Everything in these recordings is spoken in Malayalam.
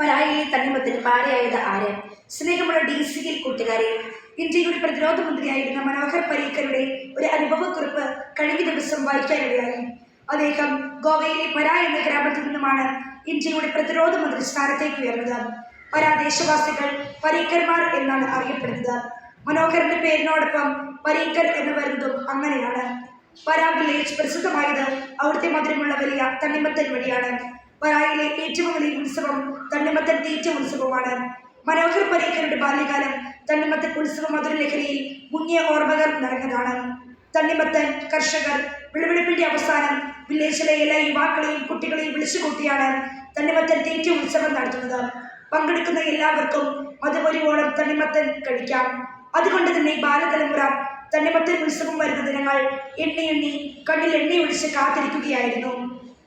പരായിലെ തണ്ണിമത്തിന് പാരയായത് ആര്? സ്നേഹമുള്ള ഡി സിയിൽ കൂട്ടുകാരെ ഇന്ത്യയുടെ പ്രതിരോധ മന്ത്രിയായിരുന്ന മനോഹർ പരീക്കറുടെ ഒരു അനുഭവക്കുറിപ്പ് കഴിഞ്ഞ ദിവസം വായിക്കാനിടയായി. അദ്ദേഹം ഗോവയിലെ പരാ എന്ന ഗ്രാമത്തിൽ നിന്നുമാണ് ഇന്ത്യയുടെ പ്രതിരോധ മന്ത്രി സ്ഥാനത്തേക്ക് ഉയർന്നത്. പരാ ദേശവാസികൾ പരീക്കർമാർ എന്നാണ് അറിയപ്പെടുന്നത്. മനോഹറിന്റെ പേരിനോടൊപ്പം പരീക്കർ എന്ന് വരുന്നതും അങ്ങനെയാണ്. പരാ വില്ലേജ് പ്രസിദ്ധമായത് അവിടുത്തെ മധുരമുള്ള വലിയ തണ്ണിമത്തൻ വഴിയാണ്. പരായിലെ ഏറ്റവും വലിയ ഉത്സവം തണ്ണിമത്തൻ തീറ്റ ഉത്സവമാണ്. മനോഹർ പരീക്കറുടെ ബാല്യകാലം തണ്ണിമത്തൻ ഉത്സവ മധുരലഹരിയിൽ മുങ്ങിയ ഓർമ്മകൾ നിറഞ്ഞതാണ്. തണ്ണിമത്തൻ കർഷകർ വിളവെടുപ്പിന്റെ അവസാനം വില്ലേജിലെ എല്ലാ യുവാക്കളെയും കുട്ടികളെയും വിളിച്ചുകൂട്ടിയാണ് തണ്ണിമത്തൻ തീറ്റ ഉത്സവം നടത്തുന്നത്. പങ്കെടുക്കുന്ന എല്ലാവർക്കും അത് ഒരുപോലെ തണ്ണിമത്തൻ കഴിക്കാം. അതുകൊണ്ട് തന്നെ ബാലതലമുറ തണ്ണിമത്തൻ ഉത്സവം വരുന്ന ദിനങ്ങൾ എണ്ണി എണ്ണി കണ്ണിൽ എണ്ണയൊഴിച്ച് കാത്തിരിക്കുകയായിരുന്നു.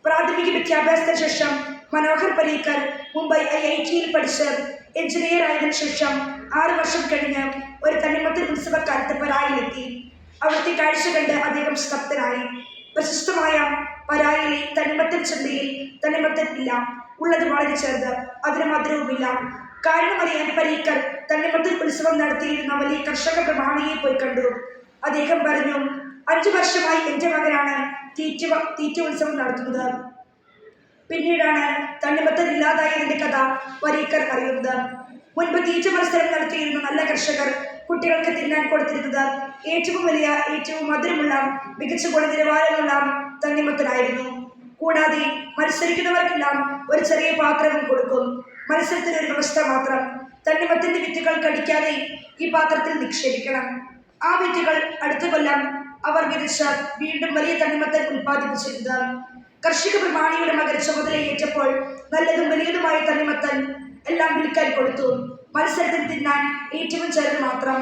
പ്രാഥമിക വിദ്യാഭ്യാസത്തിന് ശേഷം മനോഹർ പരീക്കർ മുംബൈ ഐ ഐ ടിയിൽ പഠിച്ച് എഞ്ചിനീയർ ആയതിനു ശേഷം ആറ് വർഷം കഴിഞ്ഞ് ഒരു തണ്ണിമത്തൻ ഉത്സവക്കാലത്ത് പരായിലെത്തി. അവിടുത്തെ കാഴ്ച കണ്ട് അദ്ദേഹം സ്തബ്ധനായി. പ്രശസ്തമായ പരായിലെ തണ്ണിമത്തൻ ചന്തയിൽ തണ്ണിമത്തൻ ഇല്ല ഉള്ളത് വളരെ ചെറുത് അതിന് മധുരവുമില്ല. കാരണമറിയാൻ പരീക്കർ തണ്ണിമത്തൻ ഉത്സവം നടത്തിയിരുന്ന വലിയ കർഷക പ്രമാണിയെ പോയി കണ്ടു. അദ്ദേഹം പറഞ്ഞു അഞ്ചു വർഷമായി എന്റെ മകനാണ് തീറ്റ തീറ്റ ഉത്സവം നടത്തുന്നത്. പിന്നീടാണ് തണ്ണിമത്തൻ ഇല്ലാതായതിന്റെ കഥ പരീക്കർ അറിയുന്നത്. മുൻപ് തീറ്റ മത്സരം നടത്തിയിരുന്ന നല്ല കർഷകർ കുട്ടികൾക്ക് തിന്നാൻ കൊടുത്തിരുന്നത് ഏറ്റവും വലിയ ഏറ്റവും മധുരമുള്ള മികച്ച ഗുണനിലവാരമുള്ള തണ്ണിമത്തനായിരുന്നു. കൂടാതെ മത്സരിക്കുന്നവർക്കെല്ലാം ഒരു ചെറിയ പാത്രവും കൊടുക്കും. മത്സരത്തിന് ഒരു വ്യവസ്ഥ മാത്രം. തണ്ണിമത്തിന്റെ വിത്തുകൾ കടിക്കാതെ ഈ പാത്രത്തിൽ നിക്ഷേപിക്കണം. ആ വിത്തുകൾ അടുത്ത കൊല്ലം അവർ വിതച്ച് വീണ്ടും വലിയ തണ്ണിമത്തൻ ഉൽപ്പാദിപ്പിച്ചിരുന്നത് കർഷക പ്രമാണിയുടെ മകൻ ചുമതലയേറ്റപ്പോൾ നല്ലതും വലിയതുമായ തണ്ണിമത്തൻ എല്ലാം വിൽക്കാൻ കൊടുത്തു. മത്സരത്തിൽ തിന്നാൻ ഏറ്റവും ചെറുത് മാത്രം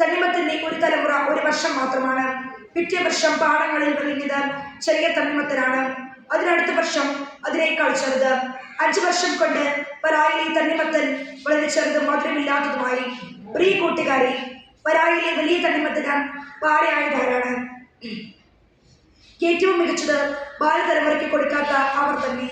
തണ്ണിമത്തിന്റെ ഒരു തലമുറ ഒരു വർഷം മാത്രമാണ്. പിറ്റേ വർഷം പാടങ്ങളിൽ വിളഞ്ഞത് ചെറിയ തണ്ണിമത്തനാണ്. അതിനടുത്ത വർഷം അതിനേക്കാൾ ചെറുത്. അഞ്ചു വർഷം കൊണ്ട് പരായിലെ തണ്ണിമത്തൻ വളരെ ചെറുതും മധുരമില്ലാത്തതുമായി. പ്രിയ കൂട്ടുകാരി പരായിലെ വലിയ തണ്ണിമത്തന് പാരയായതാരാണ് ഏറ്റവും മികച്ചത് ബാലതലമുറയ്ക്ക് കൊടുക്കാത്ത അവർ തന്നെ.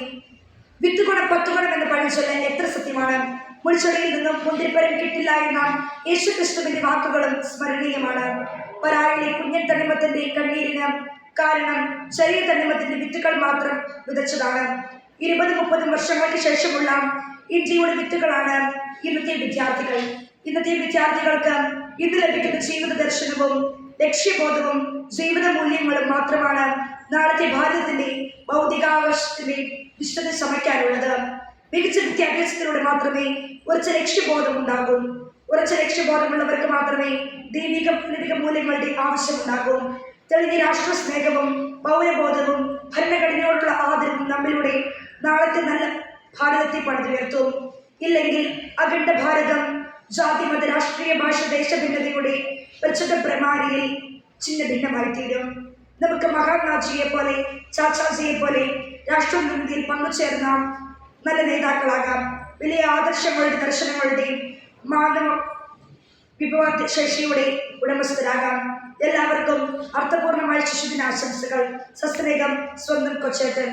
വിത്തുകുണം പത്തുകുണം എന്ന ചൊല്ലാൻ എത്ര സത്യമാണ്? മുൾച്ചെടിയിൽ നിന്നും മുന്തിരിപ്പരം കിട്ടില്ല എന്ന യേശുക്രിസ്തുവിന്റെ വാക്കുകളും സ്മരണീയമാണ്. പരായിലെ കുഞ്ഞൻ തണ്ണിമത്തിന്റെ കണ്ണീരിന് കാരണം ചെറിയ തണ്ണിമത്തിന്റെ വിത്തുകൾ മാത്രം വിതച്ചതാണ്. ഇരുപത് മുപ്പതും വർഷങ്ങൾക്ക് ശേഷമുള്ള ഇന്ത്യയുടെ വിത്തുകളാണ് ഇന്നത്തെ വിദ്യാർത്ഥികൾ. ഇന്നത്തെ വിദ്യാർത്ഥികൾക്ക് ഇന്ന് ലഭിക്കുന്ന ജീവിത ദർശനവും ലക്ഷ്യബോധവും ജീവിത മൂല്യങ്ങളും മാത്രമാണ് നാളത്തെ ഭാരതത്തിന്റെ ഭൗതികാവശ്യത്തിന്റെ വിശ്വത ശ്രമിക്കാനുള്ളത് മികച്ച വിദ്യാഭ്യാസത്തിലൂടെ മാത്രമേ ഉറച്ച ലക്ഷ്യബോധം ഉണ്ടാകൂ. ഉറച്ച ലക്ഷ്യബോധമുള്ളവർക്ക് മാത്രമേ ദൈവിക പുനരിക മൂല്യങ്ങളുടെ ആവശ്യമുണ്ടാകൂ തെളിഞ്ഞ രാഷ്ട്ര സ്നേഹവും പൗരബോധവും ഭരണഘടനയോടുള്ള ആദരവും നമ്മിലൂടെ നാളത്തെ നല്ല ഭാരതത്തെ പണിതുയർത്തും. ഇല്ലെങ്കിൽ അഖണ്ഡ ഭാരതം ജാതി മത രാഷ്ട്രീയ ഭാഷ ദേശഭിന്നതയുടെ പ്രചുദ്ധ പ്രമാരിയിൽ ചിന്ന ഭിന്നമായി തീരും നമുക്ക് മഹാത്മാജിയെ പോലെ ചാച്ചാജിയെ പോലെ രാഷ്ട്രോന്നതിയിൽ പങ്കുചേർന്ന നല്ല നേതാക്കളാകാം. വലിയ ആദർശങ്ങളുടെ ദർശനങ്ങളുടെയും മാനവ വിഭവ ശേഷിയുടെ ഉടമസ്ഥരാകാം. എല്ലാവർക്കും അർത്ഥപൂർണമായ ശിശുദിനാശംസകൾ. സസ്നേഹം സ്വന്തം കൊച്ചേട്ടൻ.